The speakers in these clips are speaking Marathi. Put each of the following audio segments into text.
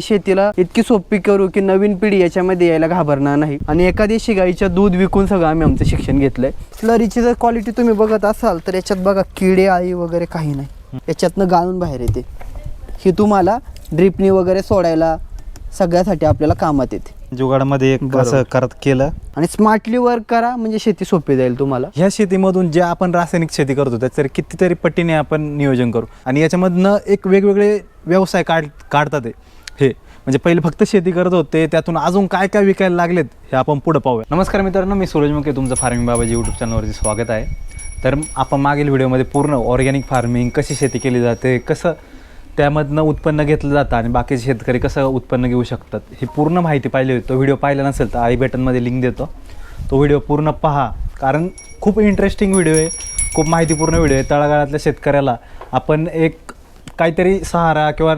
शेतीला इतकी सोपी करू की नवीन पिढी याच्यामध्ये यायला घाबरणार नाही. आणि एका देशी गाईच्या दूध विकून सगळं आम्ही आमचं शिक्षण घेतलंय. स्लरीची जर क्वालिटी तुम्ही बघत असाल तर याच्यात बघा किडे आळी वगैरे काही नाही. याच्यातनं गाळून बाहेर येते. ही तुम्हाला ड्रिपनी वगैरे सोडायला सगळ्यासाठी आपल्याला कामात येते. जुगाडामध्ये एक. असं करत केलं. आणि स्मार्टली वर्क करा म्हणजे शेती सोपी जाईल तुम्हाला. ह्या शेतीमधून जे आपण रासायनिक शेती करतो त्याचं कितीतरी पट्टीने आपण नियोजन करू. आणि याच्यामधनं एक वेगवेगळे व्यवसाय काढ काढतात हे. म्हणजे पहिले फक्त शेती करत होते त्यातून अजून काय काय विकायला लागलेत हे आपण पुढं पाहूया. नमस्कार मित्रांनो मी सूरज मुके तुमचं फार्मिंग बाबाजी यूट्यूब चॅनलवरती स्वागत आहे. तर आपण मागील व्हिडिओमध्ये पूर्ण ऑर्गॅनिक फार्मिंग कशी शेती केली जाते कसं त्यामधनं उत्पन्न घेतलं जातं आणि बाकीचे शेतकरी कसं उत्पन्न घेऊ शकतात ही पूर्ण माहिती पाहिली होती. तो व्हिडिओ पाहिला नसेल तर आई बटनमध्ये लिंक देतो. तो व्हिडिओ पूर्ण पहा कारण खूप इंटरेस्टिंग व्हिडिओ आहे खूप माहितीपूर्ण व्हिडिओ आहे. तळागाळातल्या शेतकऱ्याला आपण एक काहीतरी सहारा किंवा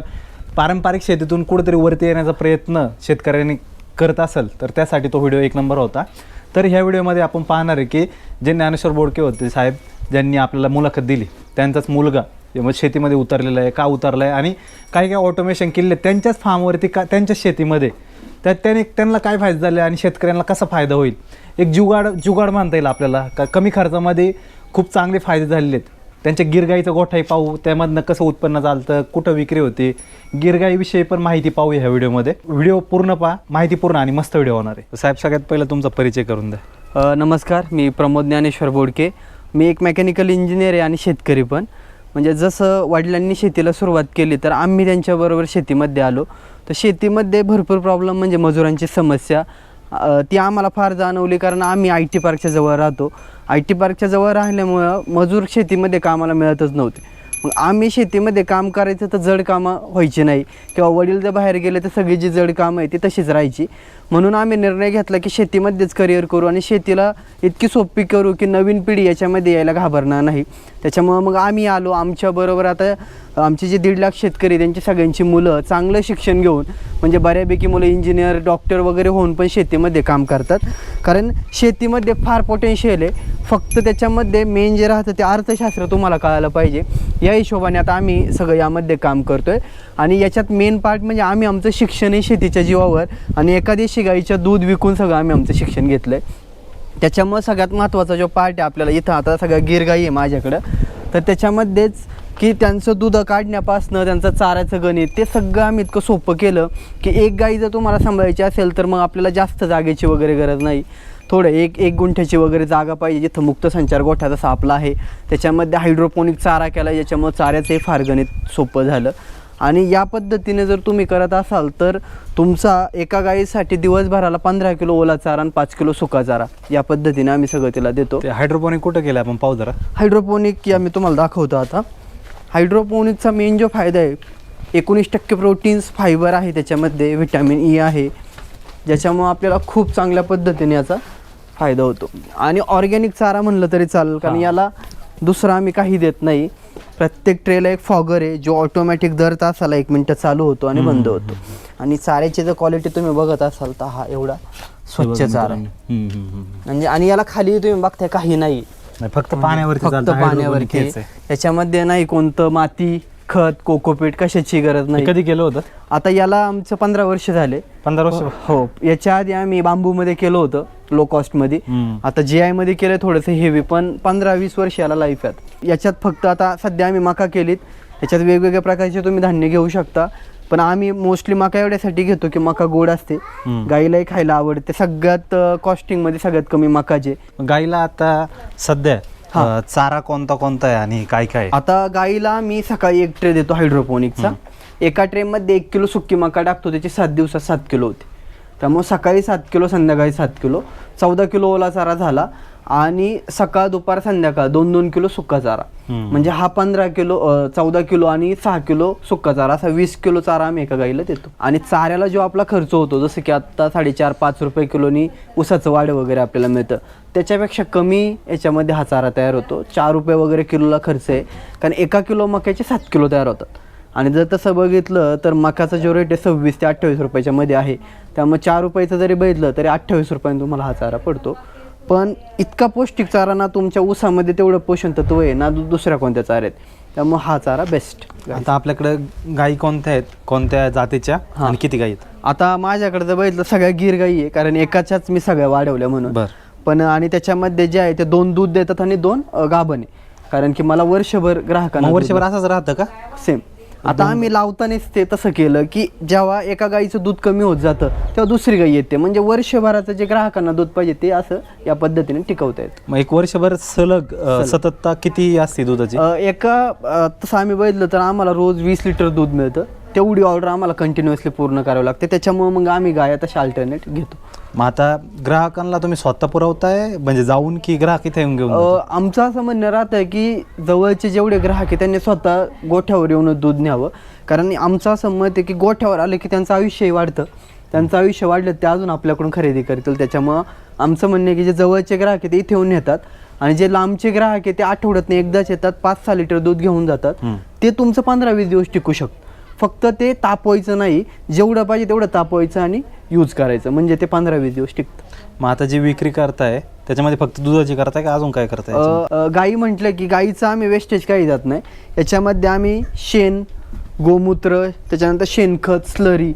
पारंपरिक शेतीतून कुठेतरी वरती येण्याचा प्रयत्न शेतकऱ्यांनी करत असेल तर त्यासाठी तो व्हिडिओ एक नंबर होता. तर ह्या व्हिडिओमध्ये आपण पाहणार आहे की जे ज्ञानेश्वर बोडके होते साहेब ज्यांनी आपल्याला मुलाखत दिली. त्यांचाच मुलगा शेतीमध्ये उतरलेला आहे का उतरला आहे? आणि काही काही ऑटोमेशन केलेले त्यांच्याच फार्मवरती का त्यांच्याच शेतीमध्ये. तर त्याने त्यांना काय फायदा झाला आणि शेतकऱ्यांना कसा फायदा होईल? एक जुगाड जुगाड मानता येईल आपल्याला. का कमी खर्चामध्ये खूप चांगले फायदे झालेले आहेत. त्यांच्या गिरगाईचं गोठाई पाहू त्यामधनं कसं उत्पन्न चालतं कुठं विक्री होते गिरगाईविषयी पण माहिती पाहू ह्या व्हिडिओमध्ये. व्हिडिओ पूर्ण पहा माहिती पूर्ण आणि मस्त व्हिडिओ होणार आहे. साहेब सगळ्यात पहिला तुमचा परिचय करून द्या. नमस्कार मी प्रमोद ज्ञानेश्वर बोडके. मी एक मेकॅनिकल इंजिनियर आहे आणि शेतकरी पण. म्हणजे जसं वडिलांनी शेतीला सुरुवात केली तर आम्ही त्यांच्याबरोबर शेतीमध्ये आलो. तर शेतीमध्ये भरपूर प्रॉब्लेम म्हणजे मजुरांची समस्या ती आम्हाला फार जाणवली कारण आम्ही आय टी पार्कच्या जवळ राहतो. आय टी पार्कच्या जवळ राहिल्यामुळं मजूर शेतीमध्ये कामाला मिळतच नव्हते. मग आम्ही शेतीमध्ये काम करायचं तर जड कामं व्हायची नाही किंवा वडील जर बाहेर गेले तर सगळी जी जड कामं आहे ती तशीच राहायची. म्हणून आम्ही निर्णय घेतला की शेतीमध्येच करिअर करू आणि शेतीला इतकी सोपी करू की नवीन पिढी याच्यामध्ये यायला घाबरणार नाही. त्याच्यामुळं मग आम्ही आलो. आमच्याबरोबर आता आमचे जे दीड लाख शेतकरी त्यांची सगळ्यांची मुलं चांगलं शिक्षण घेऊन म्हणजे बऱ्यापैकी मुलं इंजिनियर डॉक्टर वगैरे होऊन पण शेतीमध्ये काम करतात. कारण शेतीमध्ये फार पोटेन्शियल आहे. फक्त त्याच्यामध्ये मेन जे राहतं ते अर्थशास्त्र तुम्हाला कळायला पाहिजे. या हिशोबाने आता आम्ही सगळं यामध्ये काम करतो आहे आणि याच्यात मेन पार्ट म्हणजे आम्ही आमचं शिक्षणही शेतीच्या जीवावर आणि एका गाईचं दूध विकून सगळं आम्ही आमचं शिक्षण घेतलं आहे त्याच्यामुळं सगळ्यात महत्त्वाचा जो पार्ट आहे आपल्याला इथं आता सगळ्या गिरगाई आहे माझ्याकडं. तर त्याच्यामध्येच की त्यांचं दूध काढण्यापासनं त्यांचं चाऱ्याचं गणित ते सगळं आम्ही इतकं सोपं केलं की एक गाई जर तुम्हाला सांभाळायची असेल तर मग आपल्याला जास्त जागेची वगैरे गरज नाही. थोडं एक एक गुंठ्याची वगैरे जागा पाहिजे जिथं मुक्त संचार गोठा जसा आपला आहे. त्याच्यामध्ये हायड्रोपोनिक चारा केला ज्याच्यामुळं चाऱ्याचंही फार गणित सोपं झालं. आणि या पद्धतीने जर तुम्ही करत असाल तर तुमचा एका गाईसाठी दिवसभराला पंधरा किलो ओला चारा आणि पाच किलो सुका चारा या पद्धतीने आम्ही सगळं तिला देतो. हायड्रोपोनिक कुठं केलं आपण? पाहू जरा. हायड्रोपोनिक या मी तुम्हाला दाखवतो आता. हायड्रोपोनिकचा मेन जो फायदा आहे एकोणीस टक्के प्रोटीन्स फायबर आहे त्याच्यामध्ये व्हिटॅमिन ई आहे. ज्याच्यामुळं आपल्याला खूप चांगल्या पद्धतीने याचा फायदा होतो. आणि ऑर्गॅनिक चारा म्हणलं तरी चालेल कारण. याला दुसरं आम्ही काही देत नाही. प्रत्येक ट्रेला एक फॉगर आहे जो ऑटोमॅटिक दर तासाला एक मिनटं चालू होतो आणि बंद होतो. आणि चाऱ्याची जर क्वालिटी तुम्ही बघत असाल तर हा एवढा स्वच्छ चारा. म्हणजे आणि याला खाली तुम्ही बघताय काही नाही. नाही, फक्त पाण्यावरती फक्त चालतं, hydroponic पाण्यावरती. हेच आहे. याच्यामध्ये नाही कोणतं माती खत कोकोपीट कशाची गरज हे नाही. कधी केलं होतं? आता याला आमचं पंधरा वर्ष झाले. पंधरा वर्ष? हो याच्या आधी आम्ही बांबूमध्ये केलं होतं लो कॉस्टमध्ये हम्म. आता जी आयमध्ये केलं थोडंसं हेवी पण पंधरा वीस वर्ष याला लाईफ आहेत याच्यात फक्त आता सध्या आम्ही मका केलीत. याच्यात वेगवेगळ्या प्रकारचे तुम्ही धान्य घेऊ शकता. पण आम्ही मोस्टली मका एवढ्यासाठी घेतो की मका गोड असते. गाईलाही खायला आवडते. सगळ्यात कॉस्टिंगमध्ये सगळ्यात कमी मकाचे गाईला आता सध्या. अं, चारा कोणता कोणता आहे आणि काय काय आहे? आता गाईला मी सकाळी एक ट्रे देतो हायड्रोपोनिकचा एका ट्रेमध्ये एक किलो सुकी मका टाकतो त्याची सात दिवसात सात किलो होते. त्यामुळे सकाळी सात किलो संध्याकाळी सात किलो. चौदा किलो ओला चारा झाला. आणि सकाळ दुपार संध्याकाळ दोन दोन किलो सुका चारा. म्हणजे हा पंधरा किलो चौदा किलो आणि सहा किलो सुका चारा असा वीस किलो चारा आम्ही एका गाईला देतो. आणि चाऱ्याला जो आपला खर्च होतो जसं की आत्ता साडेचार पाच रुपये किलोनी उसाचं वाढ वगैरे आपल्याला मिळतं. त्याच्यापेक्षा कमी याच्यामध्ये हा चारा तयार होतो. चार रुपये वगैरे किलोला खर्च आहे. कारण एका किलो मक्याचे सात किलो तयार होतात. आणि जर तसं बघितलं तर मकाचा जो रेट आहे सव्वीस ते अठ्ठावीस रुपयाच्या मध्ये आहे. त्यामुळे चार रुपयाचं जरी बघितलं तरी अठ्ठावीस रुपयाने तुम्हाला हा चारा पडतो. पण इतका पौष्टिक चारा ना तुमच्या ऊसामध्ये तेवढं पोषण तत्व आहे ना दु- दुसऱ्या कोणत्या चाऱ्यात? त्यामुळे हा चारा बेस्ट आता आपल्याकडे गायी कोणत्या आहेत? कोणत्या जातीच्या? हा. आणि किती गायी आहेत? आता माझ्याकडे जर बघितलं सगळ्या गिर गाई आहे कारण एकाच्याच मी सगळ्या वाढवल्या म्हणून. बर. पण आणि त्याच्यामध्ये जे आहे ते दोन दूध देतात आणि दोन अ, गाभण आहे. कारण की मला वर्षभर ग्राहकांना मग वर्षभर असंच राहतं का? सेम आता आम्ही लावतानाच ते तसं केलं की जेव्हा एका गाईचं दूध कमी होत जातं तेव्हा दुसरी गाई येते. म्हणजे वर्षभराचं जे ग्राहकांना दूध पाहिजे ते असं या पद्धतीने टिकवता येतं. मग एक वर्षभर सलग अ, सततता किती असते दुधाची? अ, एका अ, तसं आम्ही बघितलं तर आम्हाला रोज वीस लिटर दूध मिळतं. तेवढी ऑर्डर आम्हाला कंटिन्युअसली पूर्ण करावी लागते. त्याच्यामुळे मग आम्ही गाय तशा अल्टरनेट घेतो. मग आता ग्राहकांना तुम्ही स्वतः पुरवताय? म्हणजे जाऊन की ग्राहक इथे येऊन घेऊन? अ, आमचं असं म्हणणं राहतं की जवळचे जेवढे ग्राहक आहे त्यांनी स्वतः गोठ्यावर येऊन दूध न्यावं. कारण आमचं असं मत आहे की गोठ्यावर आलं की त्यांचं आयुष्यही वाढतं. त्यांचं आयुष्य वाढलं ते अजून आपल्याकडून खरेदी करतील. त्याच्यामुळं आमचं म्हणणं आहे की जे जवळचे ग्राहक आहे ते इथे येऊन नेतात. आणि जे लांबचे ग्राहक आहे ते आठवड्यातनं एकदाच येतात पाच सहा लिटर दूध घेऊन जातात. ते तुमचं पंधरा वीस दिवस टिकू शकतं. फक्त ते तापवायचं नाही जेवढं पाहिजे तेवढं तापवायचं आणि यूज करायचं. म्हणजे ते पंधरा वीस दिवस टिकतं. मग आता जी विक्री करताय त्याच्यामध्ये फक्त दुधाची करताय का अजून काय करताय अ, गाई म्हटलं की गाईचं आम्ही वेस्टेज काही जात नाही. याच्यामध्ये आम्ही शेण गोमूत्र त्याच्यानंतर शेणखत स्लरी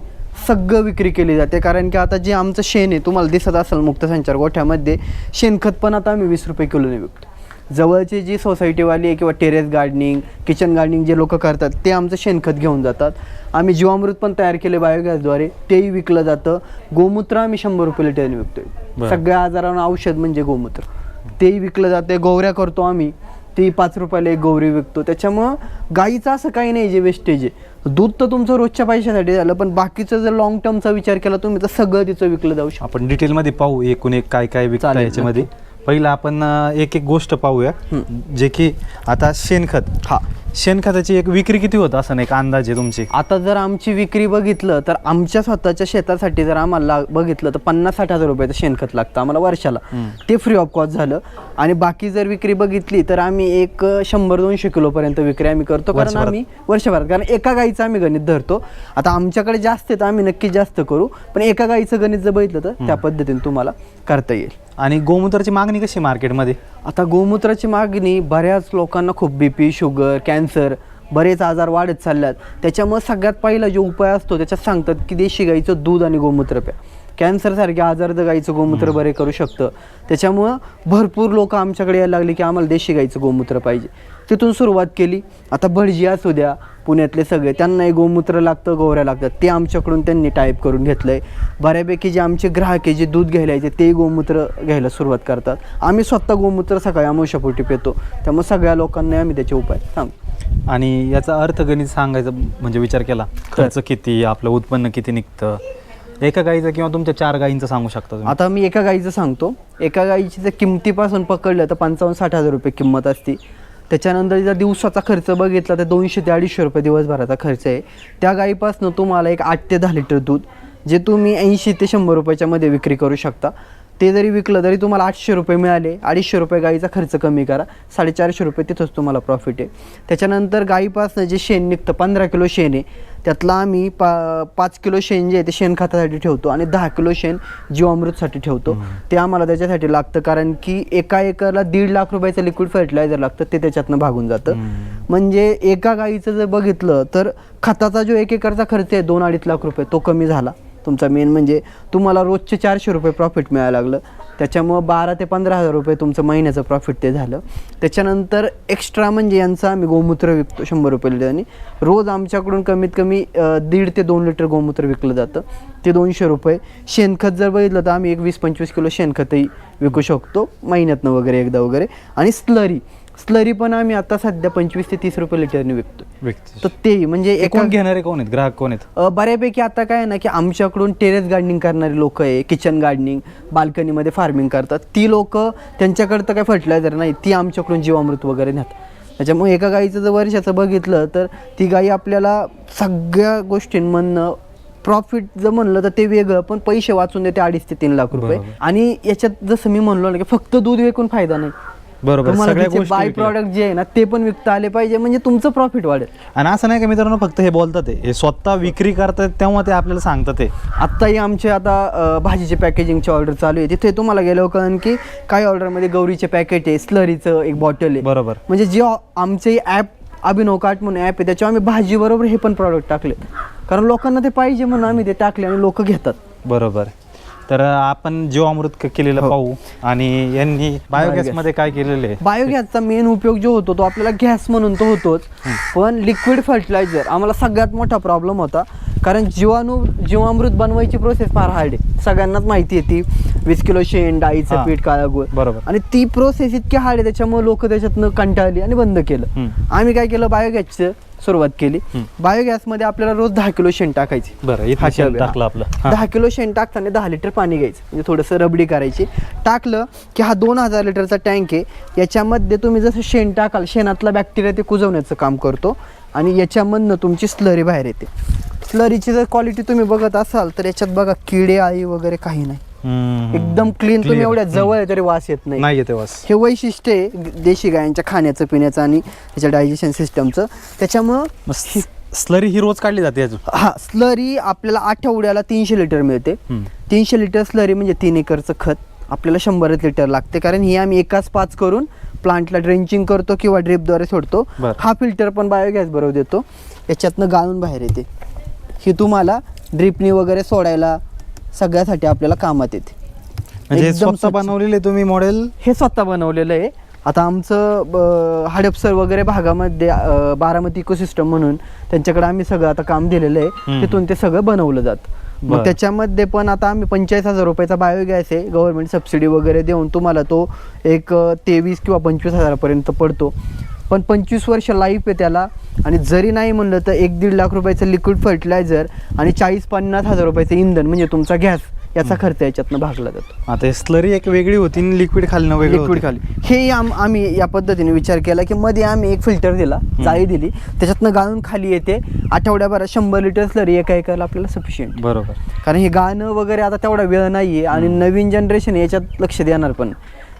सगळं विक्री केली जाते. कारण की आता जे आमचं शेण आहे तुम्हाला दिसत असेल मुक्त संचार गोठ्यामध्ये शेणखत पण आता आम्ही वीस रुपये किलोने विकतो. जवळची जी सोसायटीवाली आहे किंवा टेरेस गार्डनिंग किचन गार्डनिंग जे लोक करतात ते आमचं शेणखत घेऊन जातात. आम्ही जीवामृत पण तयार केले बायोगॅसद्वारे तेही विकलं जातं. गोमूत्र आम्ही शंभर रुपये लिटरने विकतोय. सगळ्या आजारांना औषध म्हणजे गोमूत्र. तेही विकलं जाते गोवऱ्या करतो आम्ही. तेही पाच रुपयाला एक गौरी विकतो. त्याच्यामुळं गाईचं असं काही नाही जे वेस्टेज आहे. दूध तर तुमचं रोजच्या पैशासाठी झालं पण बाकीचं जर लॉंग टर्मचा विचार केला तुम्ही तर सगळं तिचं विकलं जाऊ शकतं. आपण डिटेलमध्ये पाहू एकूण एक काय काय विकता याच्यामध्ये. पहिलं आपण अ, एक एक गोष्ट पाहूया जे की आता शेणखत. हा. शेणखताची एक विक्री किती होत असं एक अंदाज आहे तुमची? आता जर आमची विक्री बघितलं तर आमच्या स्वतःच्या शेतासाठी जर आम्हाला बघितलं तर पन्नास साठ हजार रुपयाचं शेणखत लागतं आम्हाला वर्षाला. ते फ्री ऑफ कॉस्ट झालं. आणि बाकी जर विक्री बघितली तर आम्ही एक शंभर दोनशे किलोपर्यंत विक्री आम्ही करतो. कारण? आम्ही वर्षभरात. कारण एका गाईचं आम्ही गणित धरतो. आता आमच्याकडे जास्त आहे तर आम्ही नक्की जास्त करू. पण एका गाईचं गणित जर बघितलं तर त्या पद्धतीने तुम्हाला करता येईल. आणि गोमूत्राची मागणी कशी मार्केटमध्ये आता गोमूत्राची मागणी बऱ्याच लोकांना खूप बी पी शुगर कॅन्सर बरेच आजार वाढत चालल्यात. त्याच्यामुळे सगळ्यात पहिला जो उपाय असतो त्याच्यात सांगतात की देशी गाईचं दूध आणि गोमूत्र प्या. कॅन्सरसारखे आजार तर गाईचं गोमूत्र बरे करू शकतं. त्याच्यामुळं भरपूर लोक आमच्याकडे यायला लागले की आम्हाला देशी गाईचं गोमूत्र पाहिजे. तिथून सुरुवात केली. आता भटजी असू द्या पुण्यातले सगळे त्यांनाही गोमूत्र लागतं गोवऱ्या लागतात. ते आमच्याकडून त्यांनी टाईप करून घेतलं आहे बऱ्यापैकी जे आमचे ग्राहक आहे जे दूध घ्यायला यायचे ते गोमूत्र घ्यायला सुरुवात करतात. आम्ही स्वतः गोमूत्र सकाळी आमुषापोटी पितो. त्यामुळे सगळ्या लोकांना आम्ही त्याचे उपाय सांगतो. आणि याचा अर्थगणित सांगायचं म्हणजे विचार केला खर्च किती आपलं उत्पन्न किती निघतं? एका गाईचं किंवा तुमच्या चार गाईंचं सांगू शकता तुम्ही? आता मी एका गाईचं सांगतो. एका गाईची जर किमतीपासून पकडलं तर पंचावन्न साठ हजार रुपये किंमत असती. त्याच्यानंतर जर दिवसाचा खर्च बघितला तर दोनशे ते अडीचशे रुपये दिवसभराचा खर्च आहे. त्या गाईपासून तुम्हाला एक आठ ते दहा लिटर दूध जे तुम्ही ऐंशी ते शंभर रुपयाच्या मध्ये विक्री करू शकता. ते जरी विकलं तरी तुम्हाला आठशे रुपये मिळाले अडीचशे रुपये गाईचा खर्च कमी करा साडेचारशे रुपये तिथंच तुम्हाला प्रॉफिट आहे. त्याच्यानंतर गाईपासनं जे शेण निघतं पंधरा किलो शेण आहे त्यातलं आम्ही पा पाच किलो शेण जे आहे ते शेणखतासाठी ठेवतो आणि दहा किलो शेण जीवामृतसाठी ठेवतो. ते आम्हाला त्याच्यासाठी लागतं कारण की एका एकरला दीड लाख रुपयाचं लिक्विड फर्टिलायझर लागतं ते त्याच्यातनं भागून जातं. म्हणजे एका गाईचं जर बघितलं तर खताचा जो एक एकरचा खर्च आहे दोन अडीच लाख रुपये तो कमी झाला. तुमचा मेन म्हणजे तुम्हाला रोजचे चारशे रुपये प्रॉफिट मिळायला लागलं. त्याच्यामुळं बारा ते पंधरा हजार रुपये तुमचं महिन्याचं प्रॉफिट ते झालं. त्याच्यानंतर एक्स्ट्रा म्हणजे यांचा आम्ही गोमूत्र विकतो शंभर रुपये लिटरने रोज आमच्याकडून कमीत कमी दीड ते दोन लिटर गोमूत्र विकलं जातं. ते दोनशे रुपये. शेणखत जर बघितलं तर आम्ही एक वीस पंचवीस किलो शेणखतही विकू शकतो महिन्यातनं वगैरे एकदा वगैरे. आणि स्लरी. स्लरी पण आम्ही आता सध्या पंचवीस ते तीस रुपये लिटरने विकतो तर ते म्हणजे हे एका कोण घेणारे कोण आहेत? ग्राहक कोण आहेत? अ, बऱ्यापैकी आता काय आहे ना की आमच्याकडून टेरेस गार्डनिंग करणारी लोक आहे किचन गार्डनिंग बाल्कनीमध्ये फार्मिंग करतात. ती लोक त्यांच्याकडं तर काय फर्टिलायझर नाही ती आमच्याकडून जीवामृत वगैरे नेतात. त्याच्यामुळे एका गाईचं जर वर्षाचं बघितलं तर ती गाई आपल्याला सगळ्या गोष्टींमधनं प्रॉफिट जर म्हणलं तर ते वेगळं पण पैसे वाचून देते अडीच ते तीन लाख रुपये. बरोबर. आणि याच्यात जसं मी म्हणलो ना की फक्त दूध विकून फायदा नाही. बरोबर. सगळ्या बाय विकल्या. प्रॉडक्ट जे आहे ना ते पण विकता आले पाहिजे. म्हणजे तुमचं प्रॉफिट वाढेल. आणि असं नाही का मित्रांनो फक्त हे बोलतात ते. हे स्वतः विक्री करतात तेव्हा ते आपल्याला सांगतात ते. आत्ताही आमचे आता अ, भाजीचे पॅकेजिंगची ऑर्डर चालू आहे. तिथे तुम्हाला गेल्यावर कळण की काही ऑर्डरमध्ये गौरीचे पॅकेट आहे स्लरीचं एक बॉटल आहे. बरोबर. म्हणजे जे ऑ- आमचे ॲप अभिनव काट म्हणून ॲप आहे त्याच्यावर आम्ही भाजीबरोबर हे पण प्रॉडक्ट टाकले. कारण लोकांना ते पाहिजे म्हणून आम्ही ते टाकले आणि लोक घेतात. बरोबर. तर आपण जीवामृत क- केलेलं हो. पाहू. आणि यांनी बायोगॅसमध्ये काय केलेलं आहे? बायोगॅसचा मेन उपयोग जो होतो तो आपल्याला गॅस म्हणून तो होतोच. पण लिक्विड फर्टिलायझर आम्हाला सगळ्यात मोठा प्रॉब्लेम होता. कारण जीवाणू जीवामृत बनवायची प्रोसेस फार हार्ड आहे. सगळ्यांनाच माहिती आहे ती. वीस किलो शेण डाळीचं हा. पीठ काळा गुळ. बरोबर. आणि ती प्रोसेस इतकी हार्ड आहे त्याच्यामुळे लोक त्याच्यातनं कंटाळली आणि बंद केलं. हम्म. आम्ही काय केलं? बायोगॅसचं सुरुवात केली. बायोगॅसमध्ये आपल्याला रोज दहा किलो शेण टाकायची बरं इथं शेण टब आहे, टाकलं. आपलं. दहा किलो शेण टाकताना दहा लिटर पाणी घ्यायचं म्हणजे थोडंसं रबडी करायची टाकलं की हा दोन हजार लिटरचा टँक आहे याच्यामध्ये तुम्ही जसं शेण टाकाल शेणातला बॅक्टेरिया ते कुजवण्याचं काम करतो आणि याच्यामधनं तुमची स्लरी बाहेर येते स्लरीची जर क्वालिटी तुम्ही बघत असाल तर याच्यात बघा किडे आळी वगैरे काही नाही. एकदम क्लीन तुम्ही. एवढ्या जवळ आहे तरी वास येत नाही. नाही येते वास. हे वैशिष्ट्य आहे देशी गायांच्या खाण्याचं पिण्याचं आणि त्याच्या डायजेशन सिस्टमचं त्याच्यामुळं स्लरी ही रोज काढली जाते अजून? हा स्लरी आपल्याला आठवड्याला तीनशे लिटर मिळते. तीनशे लिटर स्लरी म्हणजे तीन एकरचं खत. आपल्याला शंभरच लिटर लागते. कारण ही आम्ही एकाच पाच करून प्लांटला ड्रेंचिंग करतो किंवा ड्रिपद्वारे सोडतो. हा फिल्टर पण बायोगॅस बरोबर देतो. याच्यातनं गाळून बाहेर येते. ही तुम्हाला ड्रिपनी वगैरे सोडायला सगळ्यासाठी आपल्याला कामात येते. म्हणजे एकदम स्वतः स्वच्छ. बनवलेले तुम्ही मॉडेल हे स्वतः बनवलेलं आहे. आता आमचं ब- हडपसर वगैरे भागामध्ये अ, बारामती इकोसिस्टम म्हणून त्यांच्याकडे आम्ही सगळं आता काम दिलेलं आहे. हम्म. तिथून ते सगळं बनवलं जातं. बरं. मग त्याच्यामध्ये पण आता आम्ही पंचेचाळीस हजार रुपयाचा बायोगॅस आहे. गव्हर्नमेंट सबसिडी वगैरे देऊन तुम्हाला तो एक तेवीस किंवा पंचवीस हजारापर्यंत पडतो. पण पंचवीस वर्ष लाईफ आहे त्याला. आणि जरी नाही म्हणलं तर एक दीड लाख रुपयाचं लिक्विड फर्टिलायझर आणि चाळीस पन्नास हजार रुपयाचं इंधन म्हणजे तुमचा गॅस याचा खर्च याच्यातनं भागला जातो. आता स्लरी एक वेगळी होती लिक्विड खालनं वेगळं लिक्विड. खाली. हे आम आम्ही या पद्धतीने विचार केला की मध्ये आम्ही एक फिल्टर दिला जाळी दिली. त्याच्यातनं गाळून खाली येते. आठवड्याभरात शंभर लिटर स्लरी एका एकाला आपल्याला सफिशियंट बरोबर. कारण हे गाणं वगैरे आता तेवढा वेळ नाही आहे आणि नवीन जनरेशन याच्यात लक्ष देणार पण.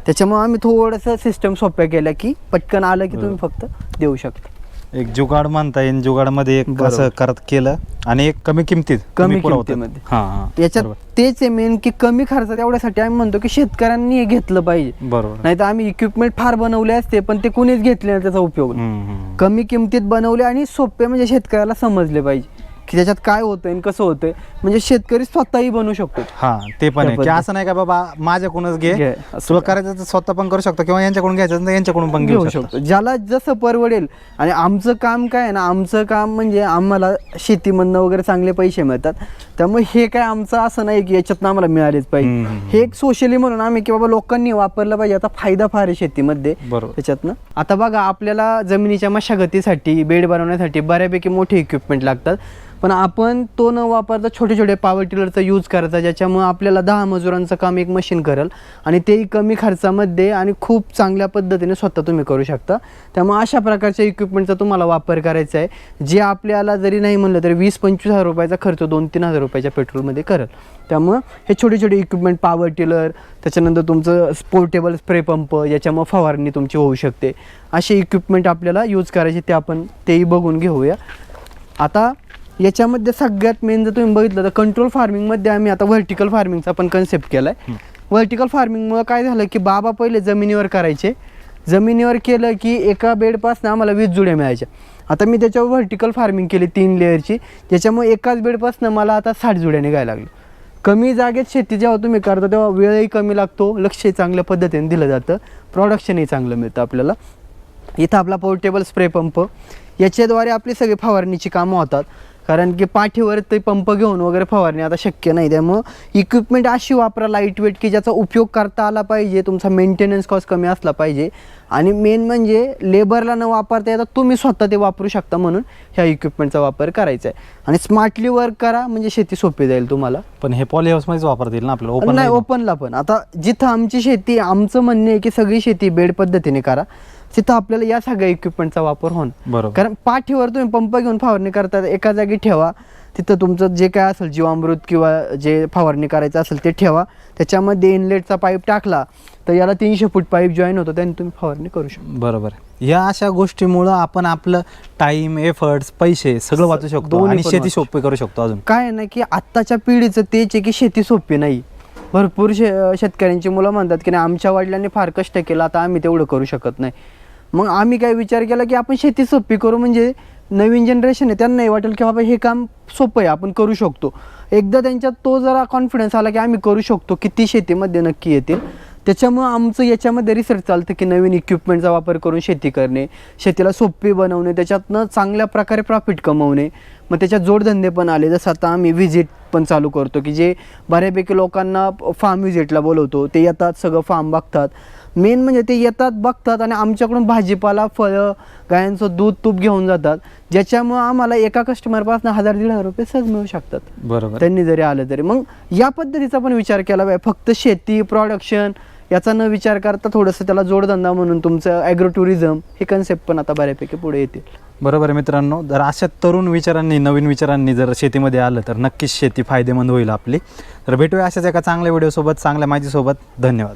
त्याच्यामुळे आम्ही थोडंसं सिस्टम सोप्या केल्या की पटकन आलं की तुम्ही फक्त देऊ शकता एक जुगाड म्हणता येईल जुगाडमध्ये एक बरोबर. असं करत केलं आणि एक कमी किमतीत कमी पुरवतात. किमतीमध्ये. हा हा याच्यात बरोबर. तेच आहे मेन की कमी खर्चात एवढ्यासाठी आम्ही म्हणतो की शेतकऱ्यांनी हे घेतलं पाहिजे बरोबर नाही तर आम्ही इक्विपमेंट फार बनवले असते पण ते कुणीच घेतले नाही त्याचा उपयोग नाही. हम्म, हम्म. कमी किमतीत बनवले आणि सोपे म्हणजे शेतकऱ्याला समजले पाहिजे की त्याच्यात काय होतंय आणि कसं होतंय. म्हणजे शेतकरी स्वतःही बनवू शकतो. हा ते पण आहे. की. असं नाही का बाबा माझ्याकडूनच घे. घे, असं तुला करायचं तर स्वतः पण करू शकतो किंवा यांच्याकडून घ्यायचं तर यांच्याकडून पण घेऊ शकतो. शकतो. ज्याला जसं परवडेल. आणि आमचं काम काय आहे ना आमचं काम म्हणजे आम्हाला शेतीमधनं वगैरे चांगले पैसे मिळतात. त्यामुळे हे काय आमचं असं नाही की याच्यातनं आम्हाला मिळालेच पाहिजे. हम्म. हे एक सोशली म्हणून आम्ही की बाबा लोकांनी वापरलं पाहिजे. आता फायदा फार आहे शेतीमध्ये. बरोबर. त्याच्यातनं. आता बघा आपल्याला जमिनीच्या मशागतीसाठी बेड बनवण्यासाठी बऱ्यापैकी मोठे इक्विपमेंट लागतात. पण आपण तो न वापरता छोटे छोटे पावर टिलरचा यूज करायचा ज्याच्यामुळे आपल्याला दहा मजुरांचं काम एक मशीन करेल आणि तेही कमी खर्चामध्ये आणि खूप चांगल्या पद्धतीने स्वतः तुम्ही करू शकता. त्यामुळे अशा प्रकारच्या इक्विपमेंटचा तुम्हाला वापर करायचा आहे जे आपल्याला जरी नाही म्हणलं तरी वीस पंचवीस हजार रुपयाचा खर्च दोन तीन हजार रुपयाच्या पेट्रोलमध्ये करेल. त्यामुळं हे छोटे छोटे इक्विपमेंट पावर टिलर त्याच्यानंतर तुमचं पोर्टेबल स्प्रे पंप याच्यामुळे फवारणी तुमची होऊ शकते. असे इक्विपमेंट आपल्याला यूज करायचे ते आपण तेही बघून घेऊया. आता याच्यामध्ये सगळ्यात मेन जर तुम्ही बघितलं तर कंट्रोल फार्मिंगमध्ये आम्ही आता व्हर्टिकल फार्मिंगचा पण कन्सेप्ट केला आहे व्हर्टिकल फार्मिंगमुळे काय झालं की बाबा पहिले जमिनीवर करायचे. जमिनीवर केलं की एका बेडपासून आम्हाला वीस जुड्या मिळायच्या. आता मी त्याच्यावर व्हर्टिकल फार्मिंग केली तीन लेअरची ज्याच्यामुळे एकाच बेडपासून मला आता साठ जुड्या निघायला लागल्या कमी जागेत शेती जेव्हा तुम्ही करता तेव्हा वेळही कमी लागतो लक्षही चांगल्या पद्धतीने दिलं जातं प्रोडक्शनही चांगलं मिळतं आपल्याला. इथं आपला पोर्टेबल स्प्रे पंप याच्याद्वारे आपली सगळी फवारणीची कामं होतात. कारण की पाठीवर ते पंप घेऊन वगैरे फवारणी आता शक्य नाही. त्यामुळं इक्विपमेंट अशी वापरा लाइट वेट की ज्याचा उपयोग करता आला पाहिजे तुमचा मेंटेनन्स कॉस्ट कमी असला पाहिजे. आणि मेन म्हणजे लेबरला न वापरता येता तुम्ही स्वतः ते वापरू शकता म्हणून ह्या इक्विपमेंटचा वापर करायचा आहे. आणि स्मार्टली वर्क करा म्हणजे शेती सोपी जाईल तुम्हाला. पण हे पॉली वापरता येईल ना आपल्याला? ओपन नाही ओपनला पण. आता जिथं आमची शेती आमचं म्हणणं आहे की सगळी शेती बेड पद्धतीने करा. तिथं आपल्याला या सगळ्या इक्विपमेंटचा वापर बरोबर. कारण पाठीवर तुम्ही पंप घेऊन फवारणी करता एका जागी ठेवा. तिथं तुमचं जे काय असेल जीवामृत किंवा जे फवारणी करायचं असेल ते ठेवा. त्याच्यामध्ये इनलेटचा पाईप टाकला तर याला तीनशे फूट पाईप जॉईन होतो त्याने तुम्ही फवारणी करू शकता. बरोबर. या अशा गोष्टीमुळं आपण आपलं टाइम एफर्ट्स पैसे सगळं वाचू शकतो आणि शेती सोपी करू शकतो अजून. काय ना की आत्ताच्या पिढीचं तेच आहे की शेती सोपी नाही. भरपूर शे शेतकऱ्यांची मुलं म्हणतात की नाही आमच्या वडिलांनी फार कष्ट केलं आता आम्ही तेवढं करू शकत नाही. मग आम्ही काय विचार केला की आपण शेती सोपी करू म्हणजे नवीन जनरेशन आहे त्यांनाही वाटेल की बाबा हे काम सोपं आहे आपण करू शकतो. एकदा त्यांच्यात तो जरा कॉन्फिडन्स आला की आम्ही करू शकतो किती शेतीमध्ये नक्की येतील. त्याच्यामुळं आमचं याच्यामध्ये रिसर्च चालतं की नवीन इक्विपमेंटचा वापर करून शेती करणे शेतीला सोपी बनवणे त्याच्यातनं चांगल्या प्रकारे प्रॉफिट कमवणे. मग त्याच्यात जोडधंदे पण आले. जसं आता आम्ही व्हिजिट पण चालू करतो की जे बऱ्यापैकी लोकांना फार्म व्हिजिटला बोलवतो ते येतात सगळं फार्म बघतात. मेन म्हणजे ते येतात बघतात आणि आमच्याकडून भाजीपाला फळं गायांचं दूध तूप घेऊन जातात. ज्याच्यामुळं आम्हाला एका कस्टमरपासून हजार दीड हजार रुपये सहज मिळू शकतात. बरोबर. त्यांनी जरी आलं तरी. मग या पद्धतीचा पण विचार केला पाहिजे. फक्त शेती प्रोडक्शन याचा न विचार करता थोडंसं त्याला जोडधंदा म्हणून तुमचं ॲग्रो टुरिझम हे कन्सेप्ट पण आता बऱ्यापैकी पुढे येतील. बरोबर आहे मित्रांनो जर अशा तरुण विचारांनी नवीन विचारांनी जर शेतीमध्ये आलं तर नक्कीच शेती फायदेमंद होईल आपली. तर भेटूया अशाच एका चांगल्या व्हिडिओसोबत चांगल्या माहितीसोबत. धन्यवाद.